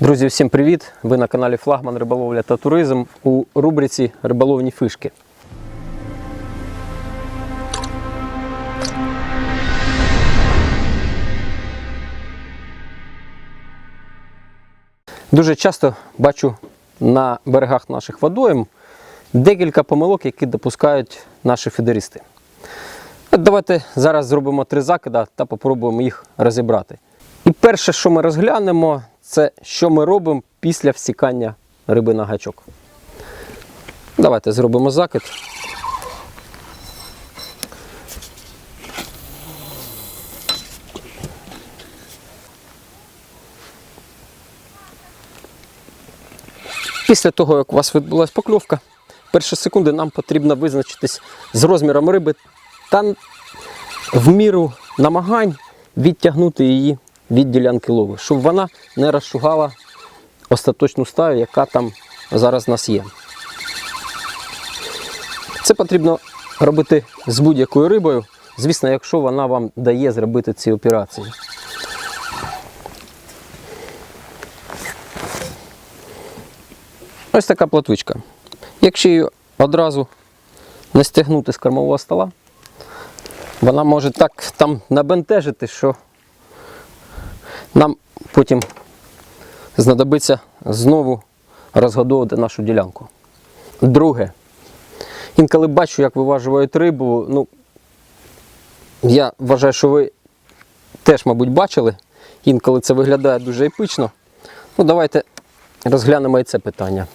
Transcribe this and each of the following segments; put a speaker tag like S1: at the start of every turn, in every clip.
S1: Друзі, всім привіт! Ви на каналі Флагман Риболовля та Туризм у рубриці Риболовні фишки. Дуже часто бачу на берегах наших водойм декілька помилок, які допускають наші фідеристи. Давайте зараз зробимо три закида та попробуємо їх розібрати. І перше, що ми розглянемо, це що ми робимо після всікання риби на гачок. Давайте зробимо закид. Після того, як у вас відбулася покльовка, перші секунди нам потрібно визначитись з розміром риби та в міру намагань відтягнути її від ділянки лови, щоб вона не розшугала остаточну стаю, яка там зараз у нас є. Це потрібно робити з будь-якою рибою, звісно, якщо вона вам дає зробити ці операції. Ось така платвичка. Якщо її одразу не стягнути з кормового стола, вона може так там набентежити, що нам потім знадобиться знову розгодовувати нашу ділянку. Друге, інколи бачу, як виважують рибу. Ну, я вважаю, що ви теж, мабуть, бачили. Інколи це виглядає дуже епично. Ну, давайте розглянемо і це питання.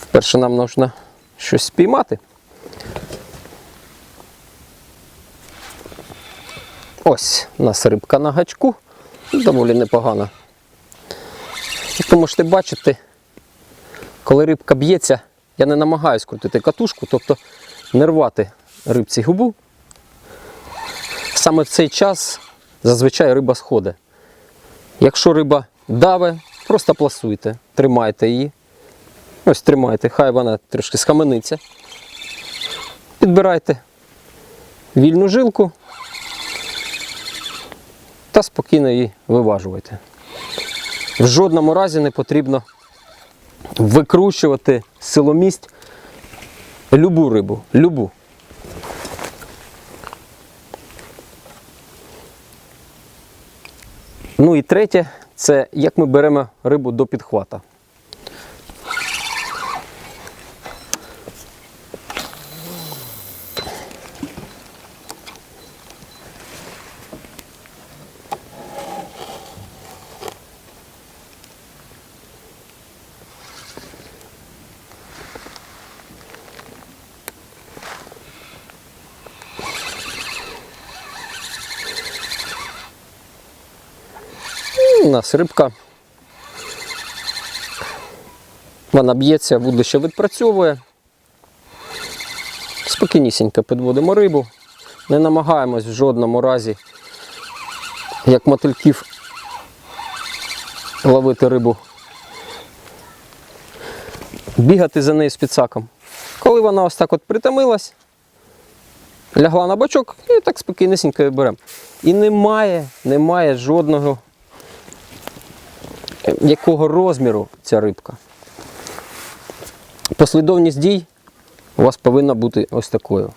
S1: Вперше нам потрібно щось спіймати. Ось у нас рибка на гачку, доволі непогана. Як ви можете бачити, коли рибка б'ється, я не намагаюсь крутити катушку, тобто не рвати рибці губу. Саме в цей час зазвичай риба сходить. Якщо риба даве, просто пласуйте, тримайте її. Ось тримайте, хай вона трошки схамениться. Підбирайте вільну жилку та спокійно її виважувати. В жодному разі не потрібно викручувати силомість любу рибу. Любу. Ну і третє, це як ми беремо рибу до підхвата. Нас рибка. Вона б'ється, вудлище відпрацьовує. Спокійнісінько підводимо рибу. Не намагаємось в жодному разі, як мотильків, ловити рибу. Бігати за нею з. Коли вона ось так от притомилась, лягла на бочок і так спокійнісінько її беремо. І немає, немає жодного якого розміру ця рибка. Послідовність дій у вас повинна бути ось такою.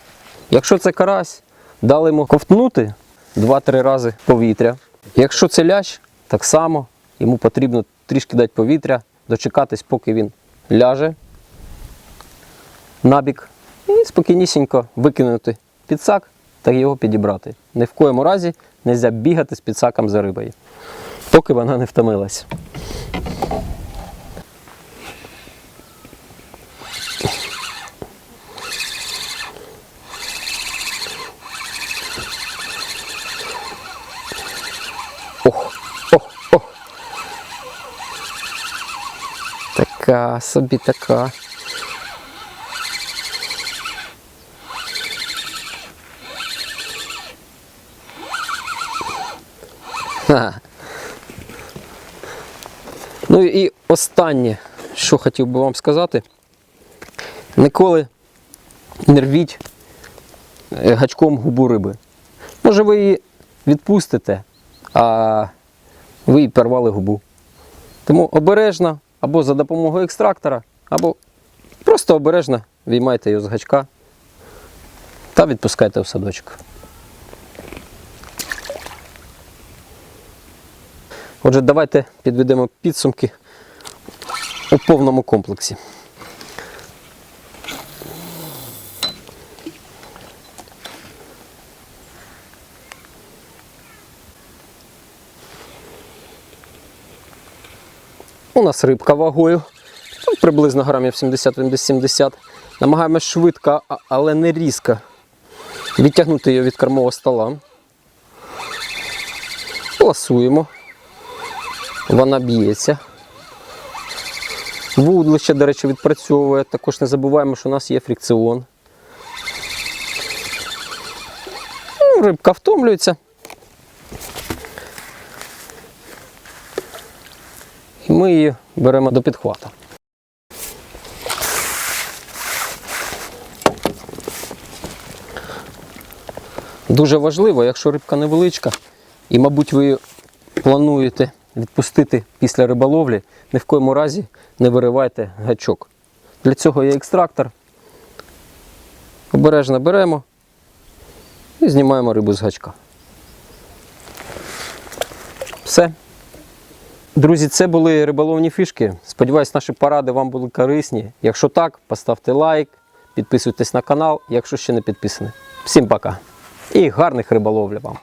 S1: Якщо це карась, дали йому ковтнути 2-3 рази повітря. Якщо це лящ, так само йому потрібно трішки дати повітря, дочекатись, поки він ляже набік і спокійнісінько викинути підсак та його підібрати. Ні в коєму разі не можна бігати з підсаком за рибою, поки вона не втомилась. Така собі така. Ха. Ну і останнє, що хотів би вам сказати. Ніколи не рвіть е, гачком губу риби. Може ви її відпустите, а ви їй порвали губу. Тому обережно або за допомогою екстрактора, або просто обережно віймайте його з гачка та відпускайте в садочок. Отже, давайте підведемо підсумки у повному комплексі. У нас рибка вагою ну, приблизно грамів 70-70. Намагаємось швидко, але не різко відтягнути її від кормового стола. Ласуємо. Вона б'ється. Вудлище, до речі, відпрацьовує. Також не забуваємо, що у нас є фрикціон. Ну, рибка втомлюється. І ми її беремо до підхвату. Дуже важливо, якщо рибка невеличка, і, мабуть, ви плануєте відпустити після риболовлі, ні в коєму разі не виривайте гачок. Для цього є екстрактор. Обережно беремо і знімаємо рибу з гачка. Все. Друзі, це були риболовні фішки. Сподіваюсь, наші поради вам були корисні. Якщо так, поставте лайк, підписуйтесь на канал, якщо ще не підписані. Всім пока і гарних риболовлі вам!